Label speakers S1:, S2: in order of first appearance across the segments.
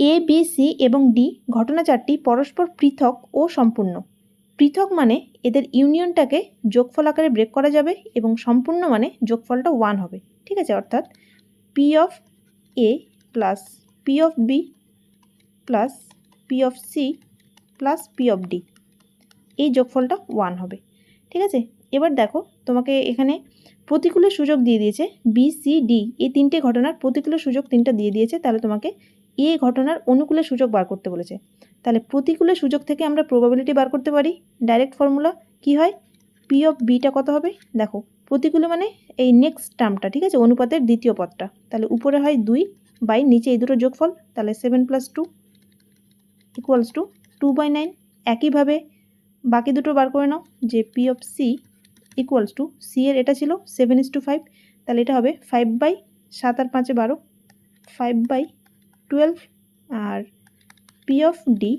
S1: এ B C এবং D ঘটনা চারটি পরস্পর পৃথক ও সম্পূর্ণ। পৃথক মানে এদের ইউনিয়নটাকে যোগফল আকারে ব্রেক করা যাবে এবং সম্পূর্ণ মানে যোগফলটা ওয়ান হবে। ঠিক আছে? অর্থাৎ P of A plus P of B plus P of C plus P of D এই যোগফলটা ওয়ান হবে। ঠিক আছে? এবার দেখো, তোমাকে এখানে প্রতিকূলের সুযোগ দিয়ে দিয়েছে বি সি ডি এই তিনটে ঘটনার প্রতিকূলের সুযোগ তিনটা দিয়ে দিয়েছে, তাহলে তোমাকে এ ঘটনার অনুকূলের সুযোগ বার করতে বলেছে। তাহলে প্রতিকূলের সুযোগ থেকে আমরা প্রবাবিলিটি বার করতে পারি? ডাইরেক্ট ফর্মুলা কি হয়? পি অফ বিটা কত হবে? দেখো, প্রতিকূলে মানে এই নেক্সট টার্মটা ঠিক আছে? অনুপাতের দ্বিতীয় পদটা। তাহলে উপরে হয় দুই, বাই নিচে এই দুটো যোগফল, তাহলে seven plus two equals to two by nine একইভাবে বাকি দুটো বার করে নাও, যে P of C equals to C এর এটা ছিল সেভেন ইস টু ফাইভ তাহলে এটা হবে ফাইভ বাই সাত আর পাঁচে বারো। Five by twelve R P of D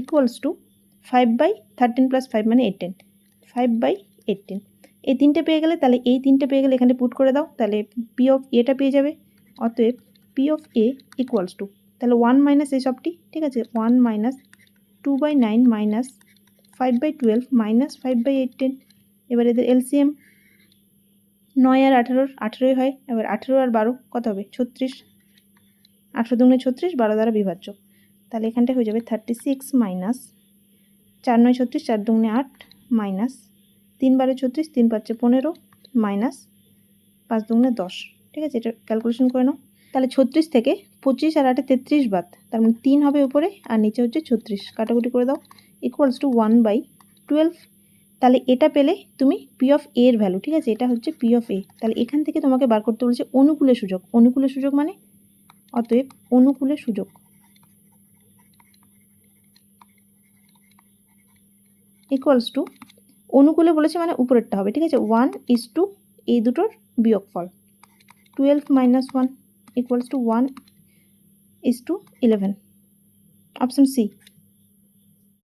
S1: equals to five by thirteen plus five মানে এইটিন ফাইভ বাই এইটিন এই তিনটে পেয়ে গেলে তাহলে এই তিনটে পেয়ে গেলে এখানে পুট করে দাও, তাহলে পি অফ এটা পেয়ে যাবে। অতএব P of A equals to তাহলে ওয়ান মাইনাস এই সবটি, ঠিক আছে? One minus two by nine minus five by twelve minus five by eighteen এবার এদের এলসিএম নয় আর আঠেরোর আঠেরোই হয়, এবার আঠেরো আর বারো কত হবে? ছত্রিশ। আঠেরো দুগুণে ছত্রিশ, বারো দ্বারা বিভাজ্য। তাহলে এখানটা হয়ে যাবে থার্টি সিক্স মাইনাস চার নয় ছত্রিশ, চার দুগুণে আট মাইনাস তিন বারো ছত্রিশ, তিন পাঁচে পনেরো মাইনাস পাঁচ দুগুণে দশ। ঠিক আছে? এটা ক্যালকুলেশন করে নাও। তাহলে ছত্রিশ থেকে পঁচিশ আর আটে তেত্রিশ বাদ, তার মানে তিন হবে উপরে আর নিচে হচ্ছে ছত্রিশ। কাটাকুটি করে দাও। Equals to one by twelve তাহলে এটা পেলে তুমি পি অফ এর ভ্যালু ঠিক আছে? এটা হচ্ছে পি অফ এ তাহলে এখান থেকে তোমাকে বার করতে বলেছে অনুকূলের সুযোগ। অনুকূলের সুযোগ মানে অতএব অনুকূলে সুযোগ। ইকুয়ালস টু অনুকূলে বলেছে মানে উপরেরটা হবে, ঠিক আছে? ওয়ান ইজ টু এই দুটোর বিয়োগফল। Twelve minus one equals to one is to eleven option C